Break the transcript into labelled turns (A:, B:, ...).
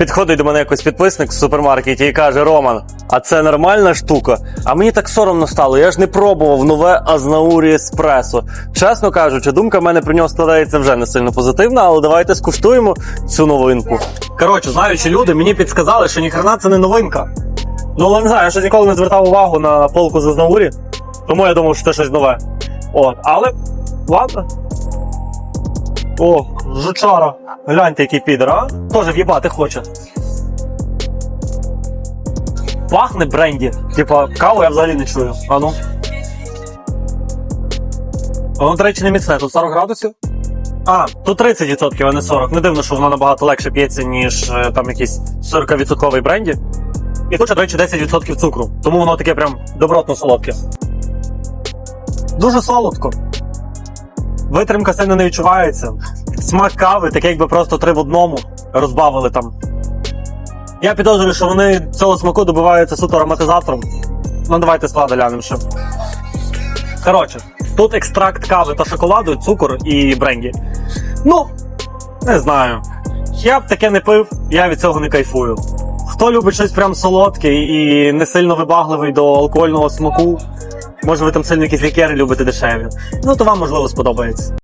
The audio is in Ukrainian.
A: Підходить до мене якийсь підписник в супермаркеті і каже: Роман, а це нормальна штука? А мені так соромно стало. Я ж не пробував нове Азнаурі Еспресо. Чесно кажучи, думка в мене про нього складається вже не сильно позитивна, але давайте скуштуємо цю новинку. Коротше, знаючи люди, мені підсказали, що ніхрена це не новинка. Ну, але не знаю, я ще ніколи не звертав увагу на полку з Азнаурі, тому я думав, що це щось нове. От, але ладно. О, жучара. Гляньте, який підер, а? Тоже в'їбати хоче. Пахне бренді. Типа, каву я взагалі не чую. А ну. Воно, до речі, не міцне, тут 40 градусів. А, тут 30%, а не 40. Не дивно, що воно набагато легше п'ється, ніж е, там якийсь 40% бренді. І тут, до речі, 10% цукру. Тому воно таке прям добротно солодке. Дуже солодко. Витримка сильно не відчувається. Смак кави, таке якби просто три в одному розбавили там. Я підозрюю, що вони цього смаку добиваються суто ароматизатором. Ну, давайте склади глянемо ще. Коротше, тут екстракт кави та шоколаду, цукор і бренді. Ну, не знаю. Я б таке не пив, я від цього не кайфую. Хто любить щось прям солодке і не сильно вибагливий до алкогольного смаку, може ви там сильно якісь лікери любите дешеві, ну то вам можливо сподобається.